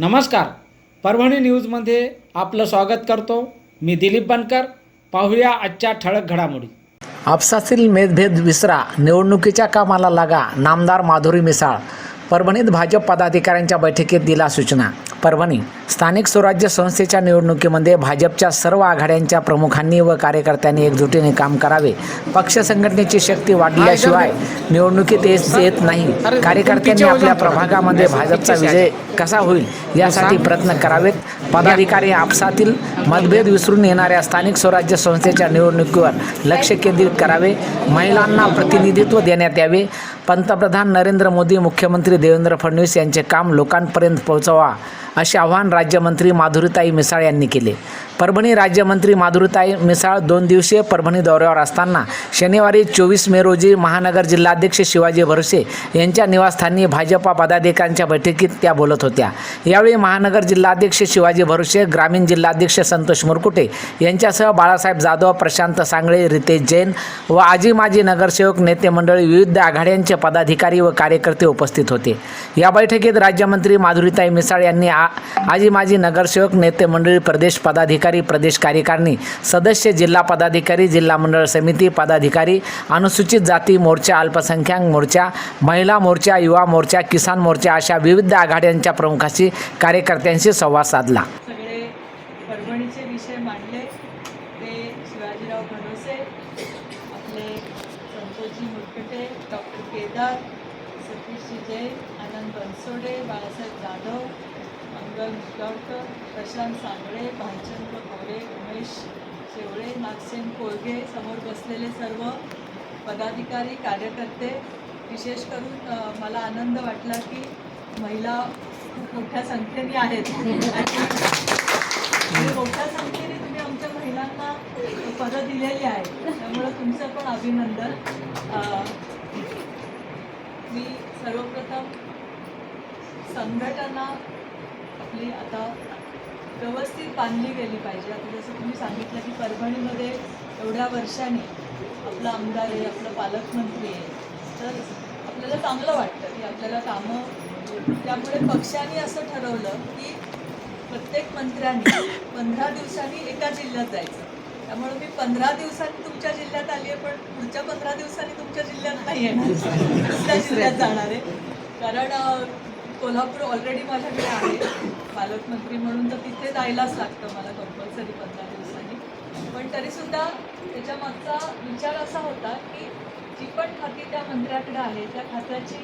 नमस्कार. परभणी न्यूजमध्ये आपलं स्वागत करतो. मी दिलीप बनकर. पाहूया आजच्या ठळक घडामोडी. आपसातील मेदभेद विसरा निवडणुकीच्या कामाला लागा नामदार माधुरी मिसाळ. परभणीत भाजप पदाधिकाऱ्यांच्या बैठकीत दिला सूचना. परभणी स्थानिक स्वराज्य संस्थेच्या निवडणुकीमध्ये भाजपच्या सर्व आघाड्यांच्या प्रमुखांनी व कार्यकर्त्यांनी एकजुटीने काम करावे. पक्ष संघटनेची शक्ती वाढल्याशिवाय निवडणुकीत येत येत नाही. कार्यकर्त्यांनी आपल्या प्रभागामध्ये भाजपचा विजय कसा होईल यासाठी प्रयत्न करावेत. पदाधिकारी आपसातील मतभेद विसरून येणाऱ्या स्थानिक स्वराज्य संस्थेच्या निवडणुकीवर लक्ष केंद्रित करावे. महिलांना प्रतिनिधित्व देण्यात यावे. पंतप्रधान नरेंद्र मोदी मुख्यमंत्री देवेंद्र फडणवीस यांचे काम लोकांपर्यंत पोहोचवा असे आवाहन राज्यमंत्री माधुरीताई मिसाळ यांनी केले. परभणी राज्यमंत्री माधुरीताई मिसाळ दोन दिवसीय परभणी दौऱ्यावर असताना शनिवारी चोवीस मे रोजी महानगर जिल्हाध्यक्ष शिवाजी भरोसे यांच्या निवासस्थानी भाजपा पदाधिकाऱ्यांच्या बैठकीत त्या बोलत होत्या. यावेळी महानगर जिल्हाध्यक्ष शिवाजी भरसे ग्रामीण जिल्हाध्यक्ष संतोष मुरकुटे यांच्यासह बाळासाहेब जाधव प्रशांत सांगळे रितेश जैन व आजी माजी नगरसेवक नेते मंडळी विविध आघाड्यांचे पदाधिकारी व कार्यकर्ते उपस्थित होते. या बैठकीत राज्यमंत्री माधुरीताई मिसाळ यांनी आजी माजी नगरसेवक नेते मंडळी प्रदेश पदाधिकारी प्रदेश कार्यकारिणी सदस्य जिल्हा पदाधिकारी जिल्हा मंडळ समिती पदाधिकारी अनुसूचित जाती मोर्चा अल्पसंख्याक मोर्चा महिला मोर्चा युवा मोर्चा किसान मोर्चा अशा विविध आघाड्यांच्या प्रमुखांशी कार्यकर्त्यांशी संवाद साधला. सगळे परभणीचे विषय मांडले. ते शिवाजीराव आपले संतोषजी डॉक्टर केदार सतीशजी जैन आनंद बनसोडे बाळासाहेब जाधव मंगल मुसगावकर प्रशांत सांगळे भालचंद्र मोरे उमेश शेवळे नागसेन कोळगे समोर बसलेले सर्व पदाधिकारी कार्यकर्ते. विशेष करून मला आनंद वाटला की महिला खूप मोठ्या संख्येने आहेत. मोठ्या संख्येने तुम्ही आमच्या महिलांना पदं दिलेली आहे त्यामुळं तुमचं पण अभिनंदन. मी सर्वप्रथम संघटना आपली आता व्यवस्थित बांधली गेली पाहिजे. आता जसं तुम्ही सांगितलं की परभणीमध्ये एवढ्या वर्षांनी आपला आमदार आहे आपलं पालकमंत्री आहे. तर आपल्याला चांगलं वाटतं की आपल्याला कामं त्यामुळे पक्षाने असं ठरवलं की प्रत्येक मंत्र्यांनी पंधरा दिवसांनी एका जिल्ह्यात जायचं. त्यामुळे मी पंधरा दिवसांनी तुमच्या जिल्ह्यात आली आहे पण पुढच्या पंधरा दिवसांनी तुमच्या जिल्ह्यात नाही येणार. दुसऱ्या जिल्ह्यात जाणार आहे. कारण कोल्हापूर ऑलरेडी माझ्याकडे आहे. पालकमंत्री म्हणून तर तिथे जायलाच लागतं मला कंपल्सरी पंधरा दिवसांनी. पण तरीसुद्धा त्याच्या मागचा विचार असा होता की जी पण खाती त्या मंत्र्याकडे आहे त्या खात्याची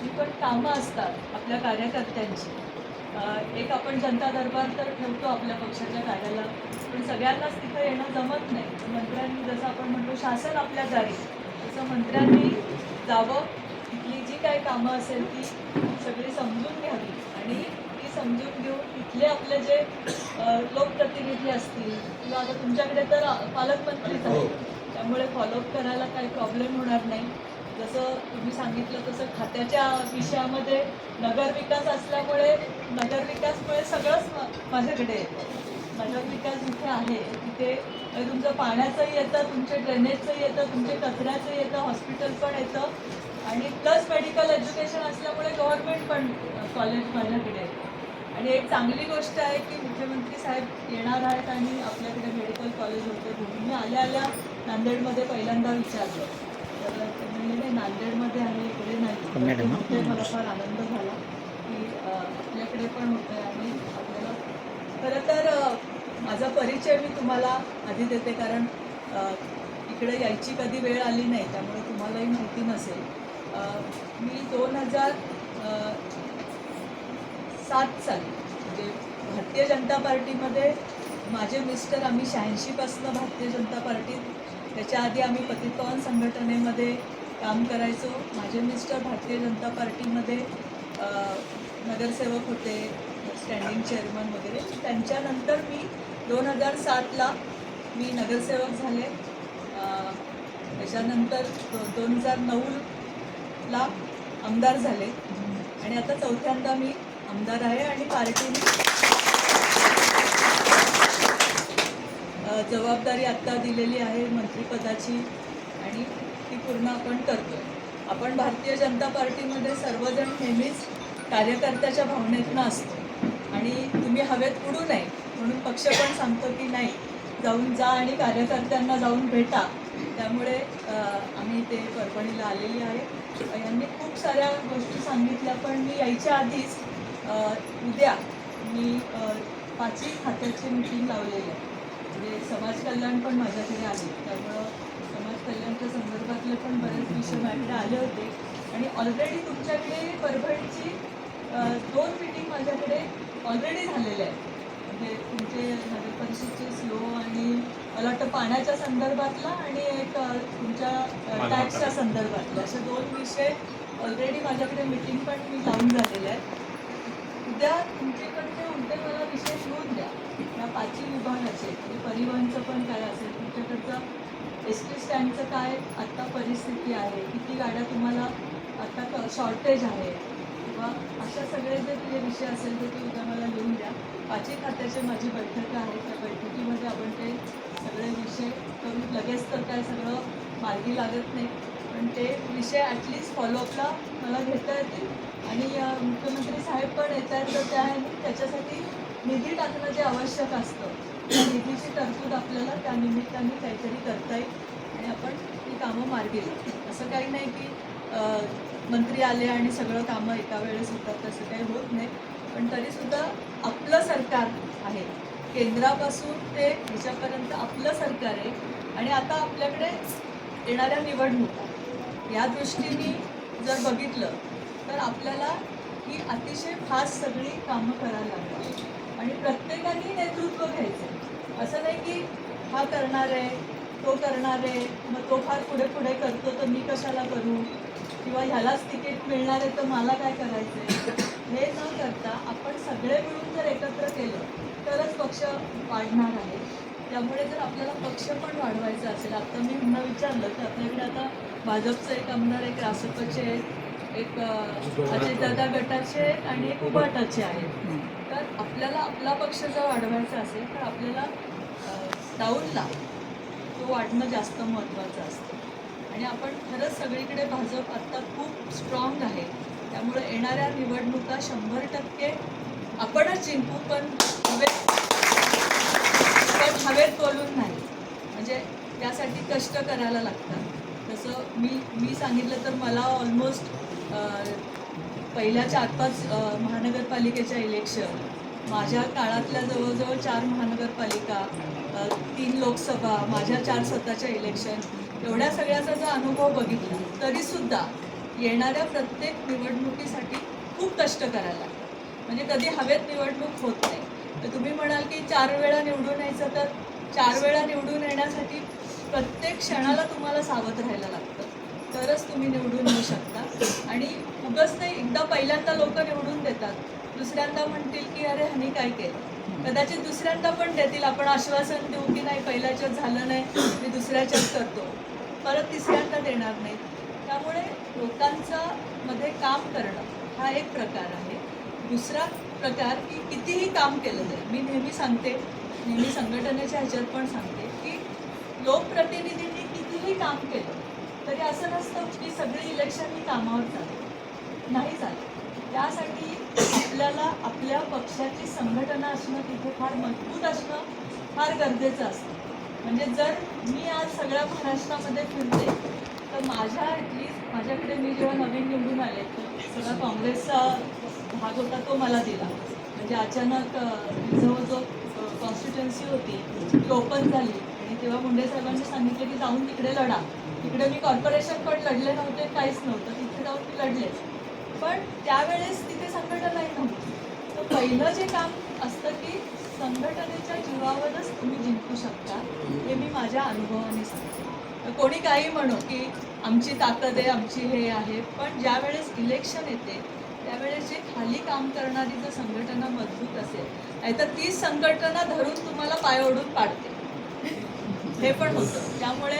जी पण कामं असतात आपल्या कार्यकर्त्यांची एक आपण जनता दरबार तर ठेवतो आपल्या पक्षाच्या कार्याला पण सगळ्यांनाच तिथं येणं जमत नाही. मंत्र्यांनी जसं आपण म्हणतो शासन आपल्या जारी तसं मंत्र्यांनी जावं तिथली काही कामं असेल ती सगळी समजून घ्यावी. आणि ती समजून घेऊन इथले आपले जे लोकप्रतिनिधी असतील किंवा आता तुमच्याकडे तर पालकमंत्रीच आहेत. त्यामुळे फॉलोअप करायला काही प्रॉब्लेम होणार नाही. जसं तुम्ही सांगितलं तसं खात्याच्या विषयामध्ये नगरविकास असल्यामुळे नगरविकासमुळे सगळंच मा- माझ्याकडे येतं. नगरविकास जिथे आहे तिथे तुमचं पाण्याचंही येतं तुमचे ड्रेनेजचंही येतं तुमचे कचऱ्याचंही येतं हॉस्पिटल पण येतं. आणि प्लस मेडिकल एज्युकेशन असल्यामुळे गव्हर्नमेंट पण कॉलेज माझ्याकडे आहे. आणि एक चांगली गोष्ट आहे की मुख्यमंत्री साहेब येणार आहेत आणि आपल्याकडे मेडिकल कॉलेज होतं. म्हणून मी आल्या आल्या नांदेडमध्ये पहिल्यांदा विचारलं. तर ते म्हणले नाही नांदेडमध्ये आहे इकडे नाही. मला फार आनंद झाला की आपल्याकडे पण होतं आणि आपल्याला खरं तर माझा परिचय मी तुम्हाला आधी देते कारण इकडे यायची कधी वेळ आली नाही त्यामुळे तुम्हालाही माहिती नसेल. मी दोन हजार सात साली म्हणजे भारतीय जनता पार्टीमध्ये माझे मिस्टर आम्ही शहाऐंशीपासनं भारतीय जनता पार्टीत त्याच्या आधी आम्ही पतितपावन संघटनेमध्ये काम करायचो. माझे मिस्टर भारतीय जनता पार्टीमध्ये नगरसेवक होते स्टँडिंग चेअरमन वगैरे. त्यांच्यानंतर मी दोन हजार सातला मी नगरसेवक झाले. त्याच्यानंतर दोन हजार नऊ नऊला आमदार झाले. आणि आता चौथ्यांदा मी आमदार आहे आणि पार्टीने जबाबदारी आत्ता दिलेली आहे मंत्रिपदाची आणि ती पूर्ण आपण करतो आपण भारतीय जनता पार्टीमध्ये सर्वजण नेहमीच कार्यकर्त्याच्या भावनेतनं असतो. आणि तुम्ही हवेत उडू नये म्हणून पक्ष पण सांगतो की नाही जाऊन जा आणि कार्यकर्त्यांना जाऊन भेटा. त्यामुळे आम्ही ते परभणीला आलेली आहे. यांनी खूप साऱ्या गोष्टी सांगितल्या पण मी यायच्या आधीच उद्या मी पाचवी पाचही खात्याची मिटिंग लावलेली आहे. म्हणजे समाज कल्याण पण माझ्याकडे आले. त्यामुळं समाज कल्याणच्या संदर्भातले पण बरेच विषय माझ्याकडे आले होते. आणि ऑलरेडी तुमच्याकडे परभणीची दोन मिटिंग माझ्याकडे ऑलरेडी झालेल्या आहेत. म्हणजे तुमचे नगर परिषदचे स्लो आणि मला वाटतं पाण्याच्या संदर्भातला आणि एक तुमच्या टॅक्सच्या संदर्भातला. असे दोन विषय ऑलरेडी माझ्याकडे मिटिंग पण मी लावून झालेल्या आहेत. उद्या तुमच्याकडचे उद्या मला विषय घेऊन द्या. या पाचही विभागाचे म्हणजे परिवहनचं पण काय असेल तुमच्याकडचं एस टी स्टँडचं काय आत्ता परिस्थिती आहे? किती गाड्या तुम्हाला आता शॉर्टेज आहे? किंवा अशा सगळे जे जे विषय असेल ते ते उद्या मला लिहून द्या. पाचही खात्याची माझी बैठक आहे. त्या बैठकीमध्ये आपण ते सगळे विषय करून लगेच तर काय सगळं मार्गी लागत नाही. पण ते विषय ॲटलिस्ट फॉलोअपला मला घेता येतील. आणि मुख्यमंत्री साहेब पण येत आहेत तर त्या त्याच्यासाठी निधी टाकणं जे आवश्यक असतं त्या निधीची तरतूद आपल्याला त्या निमित्ताने काहीतरी करता येईल. आणि आपण ती कामं मार्गी लागतील असं काही नाही की मंत्री आले आणि सगळं कामं एका वेळेस होतात तसं काही होत नाही. पण तरीसुद्धा आपलं सरकार आहे. केंद्रापासून ते ह्याच्यापर्यंत आपलं सरकार आहे. आणि आता आपल्याकडे येणाऱ्या निवडणुका. या दृष्टीने जर बघितलं तर आपल्याला ही अतिशय फास्ट सगळी कामं करायला लागतात. आणि प्रत्येकाने नेतृत्व घ्यायचं असं नाही की हा करणार आहे तो करणार आहे मग तो फार पुढे पुढे करतो तर मी कशाला करू? किंवा ह्यालाच तिकीट मिळणार आहे तर मला काय करायचं आहे हे न करता आपण सगळे मिळून जर एकत्र केलं तरच पक्ष वाढणार आहे. त्यामुळे जर आपल्याला पक्ष पण वाढवायचा असेल आता मी पुन्हा विचारलं की आपल्याकडे आता भाजपचं एक आमदार एक रासपचे आहेत एक अजितदादा गटाचे आहेत आणि एक उभाटाचे आहेत. तर आपल्याला आपला पक्ष जर वाढवायचा असेल तर आपल्याला डाऊनला तो वाढणं जास्त महत्त्वाचं असतं. आणि आपण खरंच सगळीकडे भाजप आत्ता खूप स्ट्रॉंग आहे. त्यामुळे येणाऱ्या निवडणुका शंभर टक्के आपणच जिंकू पण हवेत पण हवेत बोलून नाही. म्हणजे त्यासाठी कष्ट करायला लागतात. तसं मी मी सांगितलं तर मला ऑलमोस्ट पहिल्या चार पाच महानगरपालिकेच्या इलेक्शन माझ्या काळातल्या जवळजवळ चार महानगरपालिका तीन लोकसभा माझ्या चार स्वतःच्या इलेक्शन एवढ्या सगळ्याचा जर अनुभव बघितला तरीसुद्धा येणाऱ्या प्रत्येक निवडणुकीसाठी खूप कष्ट करायला लागतात म्हणजे कधी हवेत निवडणूक होत नाही. तर तुम्ही म्हणाल की चार वेळा निवडून यायचं तर चार वेळा निवडून येण्यासाठी प्रत्येक क्षणाला तुम्हाला सावध राहायला लागतं. तरच तुम्ही निवडून येऊ शकता. आणि उगच ते एकदा पहिल्यांदा लोक निवडून देतात. दुसऱ्यांदा म्हणतील की अरे ह्यांनी काय केलं? कदाचित दुसऱ्यांदा पण देतील. आपण आश्वासन देऊ की नाही पहिल्याच्यात झालं नाही मी दुसऱ्याच्याच करतो. परत तिसऱ्यांदा देणार नाही त्यामुळे लोकांचा मध्ये काम करणं हा एक प्रकार आहे. दुसरा प्रकार की कितीही काम केलं जाईल मी नेहमी सांगते नेहमी संघटनेच्या ह्याच्यात पण सांगते की लोकप्रतिनिधींनी कितीही काम केलं तरी असं नसतं की सगळी इलेक्शन ही कामावर चालते नाही चालत त्यासाठी आपल्याला आपल्या पक्षाची संघटना असणं तिथे फार मजबूत असणं फार गरजेचं असतं. म्हणजे जर मी आज सगळ्या महाराष्ट्रामध्ये फिरते तर माझ्या ॲटलिस्ट माझ्याकडे मी जेव्हा नवीन निवडून आले सगळा काँग्रेसचा भाग होता तो मला दिला. म्हणजे अचानक जो जो कॉन्स्टिट्युन्सी होती ती ओपन झाली. आणि तेव्हा मुंडे साहेबांनी सांगितलं की जाऊन तिकडे लढा. तिकडे मी कॉर्पोरेशन पण लढले नव्हते काहीच नव्हतं. तिथे जाऊन मी लढले. पण त्यावेळेस तिथे संघटनाही नव्हती. तर पहिलं जे काम असतं की संघटनेच्या जीवावरच तुम्ही जिंकू शकता हे मी माझ्या अनुभवाने सांगते. कोणी काही म्हणो की आमची ताकद आहे आमची हे आहे पण ज्या वेळेस इलेक्शन येते त्यावेळेस जे खाली काम करणारी जर संघटना मजबूत असेल नाहीतर तीच संघटना धरून तुम्हाला पाय ओढून पाडते हे पण होतं. त्यामुळे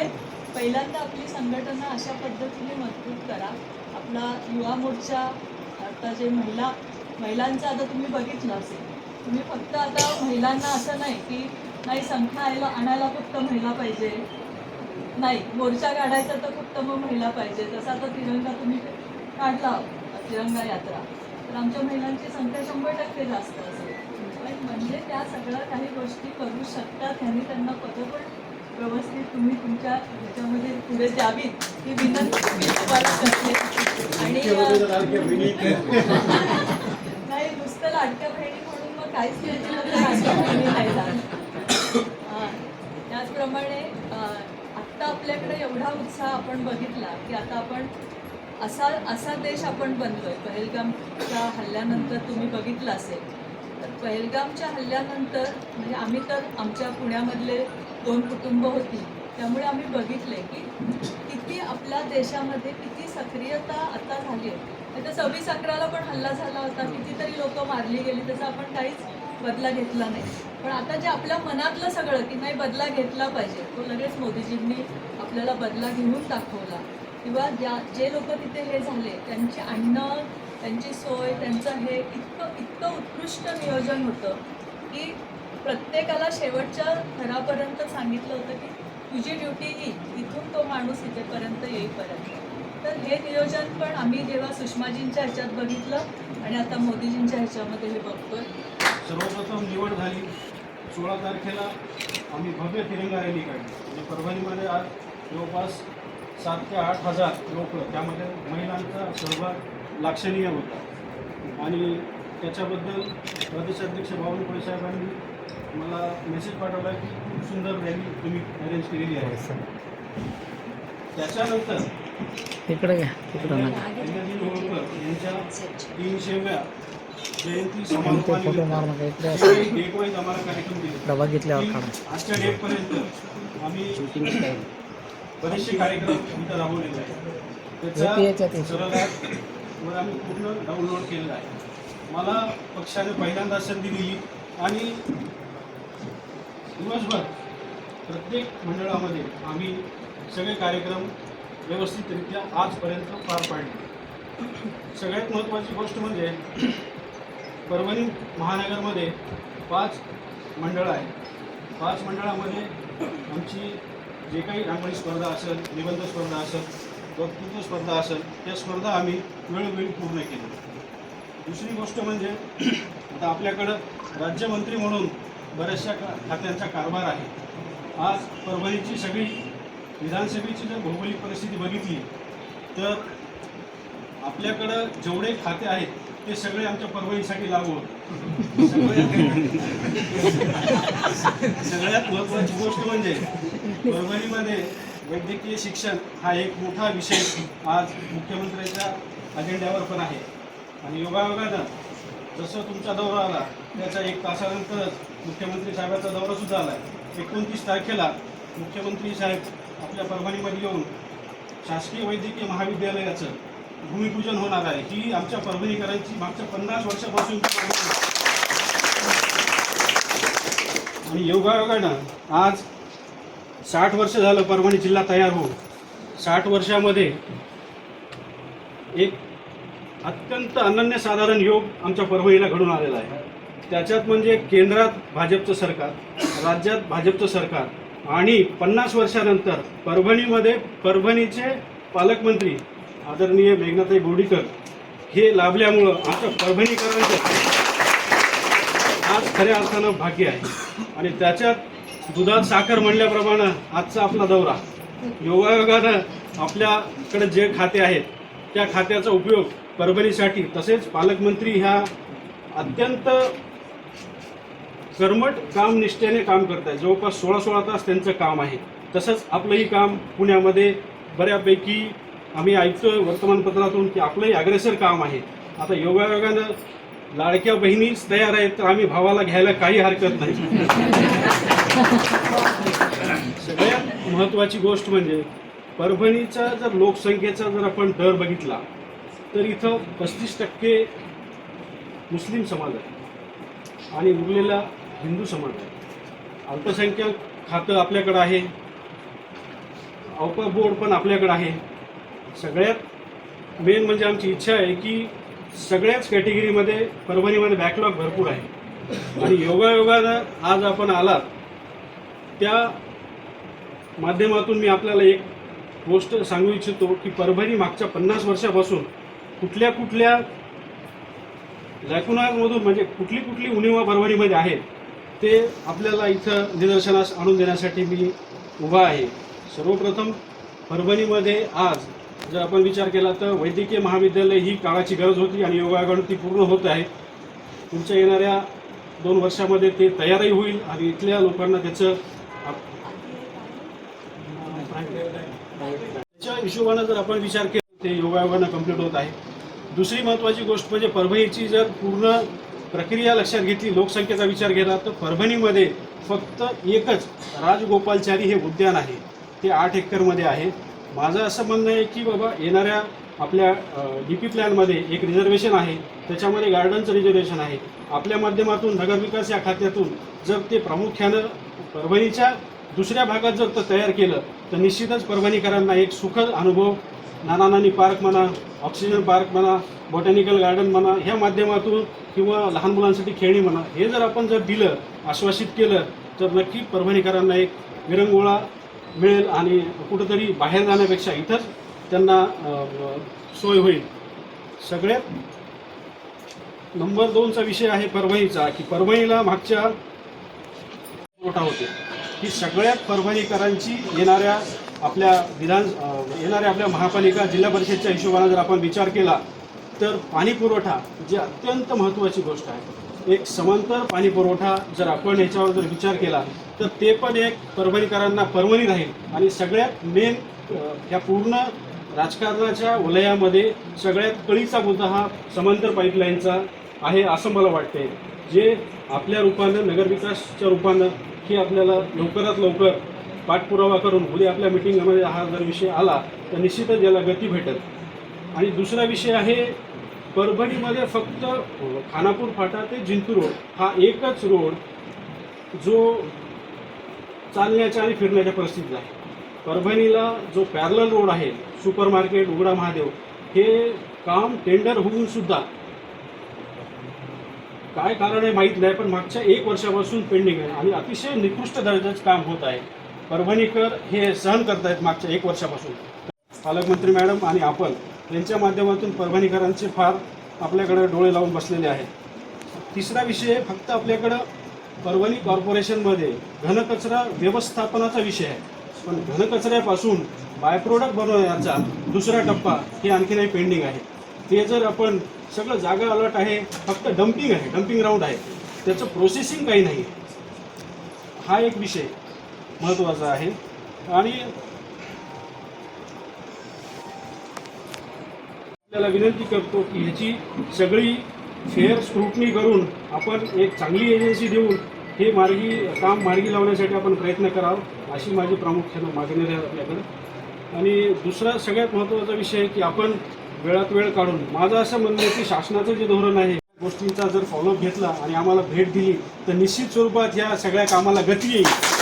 पहिल्यांदा आपली संघटना अशा पद्धतीने मजबूत करा. आपला युवा मोर्चा आता जे महिला महिलांचं आता तुम्ही बघितलं असेल तुम्ही फक्त आता महिलांना असं नाही की नाही संख्या आयला आणायला फक्त महिला पाहिजे. नाही मोर्चा काढायचा तर फक्त मग महिला पाहिजे. जसा आता तिरंगा तुम्ही काढला तिरंगा यात्रा तर आमच्या महिलांची संख्या शंभर टक्के जास्त असेल. पण म्हणजे त्या सगळ्या काही गोष्टी करू शकतात ह्यांनी त्यांना पदं पण व्यवस्थित तुम्ही तुमच्या ह्याच्यामध्ये पुढे द्यावीत. ही विनंती मी तुम्हाला करते. आणि नाही नुसतं लाडक्या बहिणी काहीच त्याचप्रमाणे आत्ता आपल्याकडे एवढा उत्साह आपण बघितला की आता आपण असा असा देश आपण बनतोय पहलगामच्या हल्ल्यानंतर तुम्ही बघितलं असेल. तर पहलगामच्या हल्ल्यानंतर म्हणजे आम्ही तर आमच्या पुण्यामधले दोन कुटुंब होती. त्यामुळे आम्ही बघितले की किती आपल्या देशामध्ये किती सक्रियता आता झाली आहे. आता सव्वीस अकराला पण हल्ला झाला होता. कितीतरी लोक मारली गेली त्याचा आपण काहीच बदला घेतला नाही. पण आता जे आपल्या मनातलं सगळं की नाही बदला घेतला पाहिजे. तो लगेच मोदीजींनी आपल्याला बदला घेऊन दाखवला. किंवा ज्या जे लोक तिथे हे झाले त्यांची अन्न त्यांची सोय त्यांचं हे इतकं इतकं उत्कृष्ट नियोजन होतं की प्रत्येकाला शेवटच्या घरापर्यंत सांगितलं होतं की तुझी ड्युटी ही इथून तो माणूस इथेपर्यंत येईपर्यंत. तर हे नियोजन पण आम्ही जेव्हा सुषमाजींच्या ह्याच्यात बघितलं आणि आता मोदीजींच्या ह्याच्यामध्ये हे बघतोय. सर्वप्रथम निवड झाली. सोळा तारखेला आम्ही भव्य तिरंगा रॅली काढली. म्हणजे परभणीमध्ये आज जवळपास सात ते आठ हजार लोक त्यामध्ये महिलांचा सहभाग लाक्षणीय होता. आणि त्याच्याबद्दल प्रदेशाध्यक्ष बावनकुळे साहेबांनी मला मेसेज पाठवला की खूप सुंदर रॅली तुम्ही अरेंज केलेली आहे. त्याच्यानंतर इकडे घ्या तिकडं नका. ते फोटो मार नका इकडे बघितल्यावर की काढा. आजच्या डेटपर्यंत आम्ही बरेचसे कार्यक्रम इथं राबवलेले याच्यात त्याचा. सरकार आम्ही पूर्ण डाउनलोड केलेला आहे. मला पक्षाने पहिल्यांदा संधी दिली आणि दिवसभर प्रत्येक मंडळामध्ये आम्ही सगळे कार्यक्रम व्यवस्थितरित्या आजपर्यंत पार पाडले. सगळ्यात महत्त्वाची गोष्ट म्हणजे परभणी महानगरमध्ये पाच मंडळं आहेत. पाच मंडळामध्ये आमची जे काही रांगोळी स्पर्धा असेल निबंध स्पर्धा असेल वक्तृत्व स्पर्धा असेल त्या स्पर्धा आम्ही वेळोवेळी पूर्ण केल्या. दुसरी गोष्ट म्हणजे आता आपल्याकडं राज्यमंत्री म्हणून बऱ्याचशा का खात्यांचा कारभार आहे. आज परभणीची सगळी विधानसभेची जर भौगोलिक परिस्थिती बघितली तर आपल्याकडं जेवढे खाते आहेत ते सगळे आमच्या परवानगीसाठी लागू होते सगळ्यात महत्वाची महत्त्वाची गोष्ट म्हणजे परभणीमध्ये वैद्यकीय शिक्षण हा एक मोठा विषय आज मुख्यमंत्र्यांच्या अजेंड्यावर पण आहे. आणि योगायोगानं जसं तुमचा दौरा आला त्याच्या एक तासानंतरच मुख्यमंत्री साहेबांचा दौरा सुद्धा आला. एकोणतीस तारखेला मुख्यमंत्री साहेब आपल्या परभणीमध्ये येऊन शासकीय वैद्यकीय महाविद्यालयाचं भूमिपूजन होणार आहे. ही आमच्या परभणीकरांची मागच्या पन्नास वर्षापासून आणि योगायोगानं आज साठ वर्ष झालं परभणी जिल्हा तयार होऊन. साठ वर्षामध्ये एक अत्यंत अनन्यसाधारण योग आमच्या परभणीला घडून आलेला आहे. त्याच्यात म्हणजे केंद्रात भाजपचं सरकार राज्यात भाजपचं सरकार आणि पन्नास वर्षानंतर परभणीमध्ये परभणीचे पालकमंत्री आदरणीय मेघनाथाई बोर्डीकर हे लाभल्यामुळं आमच्या परभणीकरांचं आज खऱ्या अर्थानं भाग्य आहे. आणि त्याच्यात दुधात साखर म्हणल्याप्रमाणे आजचा आपला दौरा. योगायोगानं आपल्याकडे जे खाते आहेत त्या खात्याचा उपयोग परभणीसाठी तसेच पालकमंत्री ह्या अत्यंत कर्मट काम निष्ठेने काम करत आहे जवळपास सोळा सोळा तास त्यांचं काम आहे. तसंच आपलंही काम पुण्यामध्ये बऱ्यापैकी आम्ही ऐकतोय वर्तमानपत्रातून की आपलंही अग्रेसर काम आहे. आता योगायोगानं लाडक्या बहिणीच तयार आहेत तर आम्ही भावाला घ्यायला काही हरकत नाही. सगळ्यात महत्त्वाची गोष्ट म्हणजे परभणीचा जर लोकसंख्येचा जर आपण दर बघितला तर इथं पस्तीस टक्के मुस्लिम समाज आहे. आणि उरलेला हिंदू समाज. अल्पसंख्यक अल्पसंख्याक खातं आपल्याकडं आहे. अवका बोर्ड पण आपल्याकडं आहे. सगळ्यात मेन म्हणजे आमची इच्छा आहे की सगळ्याच कॅटेगरीमध्ये परभणीमध्ये बॅकलॉग भरपूर आहे. आणि योगायोगानं आज आपण आलात त्या माध्यमातून मी आपल्याला एक गोष्ट सांगू इच्छितो की परभणी मागच्या पन्नास वर्षापासून कुठल्या कुठल्या लॅकुनामधून म्हणजे कुठली कुठली उणिवा परभणीमध्ये आहेत ते आपल्याला इथं निदर्शनास आणून देण्यासाठी मी उभा आहे. सर्वप्रथम परभणीमध्ये आज जर आपण विचार केला तर वैद्यकीय महाविद्यालय ही काळाची गरज होती आणि योगाकडून ती पूर्ण होत आहे. तुमच्या येणाऱ्या दोन वर्षामध्ये ते तयारही होईल आणि इथल्या लोकांना त्याचं त्याच्या हिशोबानं जर आपण विचार केला ते योगायोगानं कंप्लीट होत आहे. दुसरी महत्त्वाची गोष्ट म्हणजे परभणीची जर पूर्ण प्रक्रिया लक्षात घेतली लोकसंख्येचा विचार केला तर परभणीमध्ये फक्त एकच राजगोपालचारी हे उद्यान आहे. ते आठ एकरमध्ये आहे. माझं असं म्हणणं आहे की बाबा येणाऱ्या आपल्या डी पी प्लॅनमध्ये एक रिझर्वेशन आहे. त्याच्यामध्ये गार्डनचं रिझर्वेशन आहे. आपल्या माध्यमातून नगरविकास या खात्यातून जर ते प्रामुख्यानं परभणीच्या दुसऱ्या भागात जर तयार केलं तर निश्चितच परभणीकरांना एक सुखद अनुभव नाना नानी पार्क म्हणा ऑक्सिजन पार्क म्हणा बॉटॅनिकल गार्डन म्हणा ह्या माध्यमातून किंवा लहान मुलांसाठी खेळणी म्हणा हे जर आपण जर दिलं आश्वासित केलं तर नक्की परभणीकरांना एक विरंगुळा मिळेल आणि कुठंतरी बाहेर जाण्यापेक्षा इथंच त्यांना सोय होईल. सगळ्यात नंबर दोनचा विषय आहे परभणीचा की परभणीला मागच्या पुरवठा होते. ही सगळ्यात परभणीकरांची येणाऱ्या आपल्या विधान येणाऱ्या आपल्या महापालिका जिल्हा परिषदच्या हिशोबाने जर आपण विचार केला तर पाणी पुरवठा जी अत्यंत महत्त्वाची गोष्ट आहे. एक समांतर पाणी पुरवठा जर आपण याच्यावर जर विचार केला तर ते पण एक परभणीकरांना परभणी राहील. आणि सगळ्यात मेन ह्या पूर्ण राजकारणाच्या वलयामध्ये सगळ्यात कळीचा मुद्दा हा समांतर पाईपलाईनचा आहे असं मला वाटते जे आपल्या रूपानं नगरविकासच्या रूपानं की आपल्याला लवकरात लवकर पाठपुरावा करून उद्या आपल्या मिटिंगमध्ये हा जर विषय आला तर निश्चितच याला गती भेटेल. आणि दुसरा विषय आहे परभणीमध्ये फक्त खानापूर फाटा ते जिंतूर रोड हा एकच रोड जो चालण्याच्या आणि फिरण्याच्या परिस्थितीत आहे. परभणीला जो पॅरल रोड आहे सुपर मार्केट उघडा महादेव हे काम टेंडर होऊन सुद्धा काय कारण आहे माहीत नाही पण मागच्या एक वर्षापासून पेंडिंग आहे आणि अतिशय निकृष्ट दर्जाचं काम होत आहे. परभणीकर हे सहन करत आहेत मागच्या एक वर्षापासून. पालकमंत्री मॅडम आणि आपण यांच्या माध्यमातून परभणीकरांचे फार आपल्याकडे डोळे लावून बसलेले आहेत. तिसरा विषय फक्त आपल्याकडं परभणी कॉर्पोरेशनमध्ये घनकचरा व्यवस्थापनाचा विषय आहे. पण घनकचऱ्यापासून बायप्रोडक्ट बनवण्याचा दुसरा टप्पा हे आणखीनही पेंडिंग आहे. ते जर आपण सगळं जागा अलर्ट आहे फक्त डम्पिंग आहे डम्पिंग ग्राउंड आहे त्याचं प्रोसेसिंग काही नाही. हा एक विषय. महत्त्वाचं आहे. आणि आपल्याला विनंती करतो की ह्याची सगळी फेअर स्क्रुटनी करून आपण एक चांगली एजन्सी देऊन हे मार्गी काम मार्गी लावण्यासाठी आपण प्रयत्न करावं अशी माझी प्रामुख्यानं मागणी आहे आपल्याकडे. आणि दुसरा सगळ्यात महत्त्वाचा विषय आहे की आपण वेळात वेळ काढून माझं असं म्हणणं आहे की शासनाचं जे धोरण आहे गोष्टींचा जर फॉलोअप घेतला आणि आम्हाला भेट दिली तर निश्चित स्वरूपात या सगळ्या कामाला गती येईल.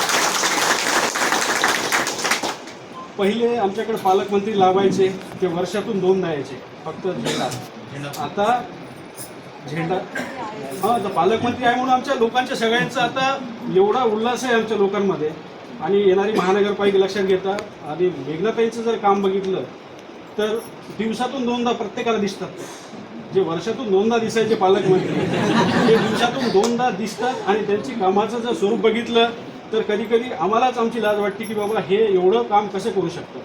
पहिले आमच्याकडे पालकमंत्री लावायचे ते वर्षातून दोनदा यायचे फक्त झेंडा. आता झेंडा हां तर पालकमंत्री आहे म्हणून आमच्या लोकांच्या सगळ्यांचा आता एवढा उल्हास आहे आमच्या लोकांमध्ये. आणि येणारी महानगरपालिका लक्षात घेता आणि मेघनाताईचं जर काम बघितलं तर दिवसातून दोनदा प्रत्येकाला दिसतात जे वर्षातून दोनदा दिसायचे पालकमंत्री ते दिवसातून दोनदा दिसतात आणि त्यांची कामाचं जर स्वरूप बघितलं तर कधी कधी आम्हालाच आमची लाज वाटते की बाबा हे एवढं काम कसं करू शकतं?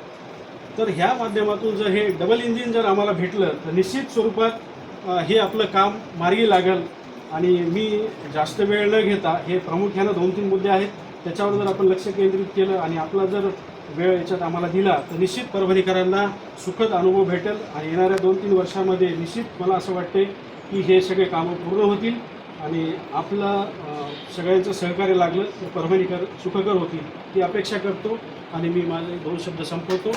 तर ह्या माध्यमातून जर हे डबल इंजिन जर आम्हाला भेटलं तर निश्चित स्वरूपात हे आपलं काम मार्गी लागेल. आणि मी जास्त वेळ न घेता हे प्रामुख्यानं दोन तीन मुद्दे आहेत त्याच्यावर जर आपण लक्ष केंद्रित केलं आणि आपला जर वेळ याच्यात आम्हाला दिला तर निश्चित परभणीकरांना सुखद अनुभव भेटेल. आणि येणाऱ्या दोन तीन वर्षामध्ये निश्चित मला असं वाटते की हे सगळे कामं पूर्ण होतील. आणि आपला सगळ्यांचं सहकार्य लागलं तर परभणीकर सुखकर होतील ही अपेक्षा करतो आणि मी माझे दोन शब्द संपवतो.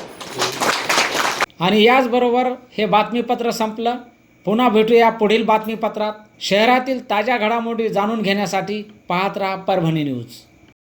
आणि याचबरोबर हे बातमीपत्र संपलं. पुन्हा भेटूया पुढील बातमीपत्रात. शहरातील ताज्या घडामोडी जाणून घेण्यासाठी पाहत राहा परभणी न्यूज.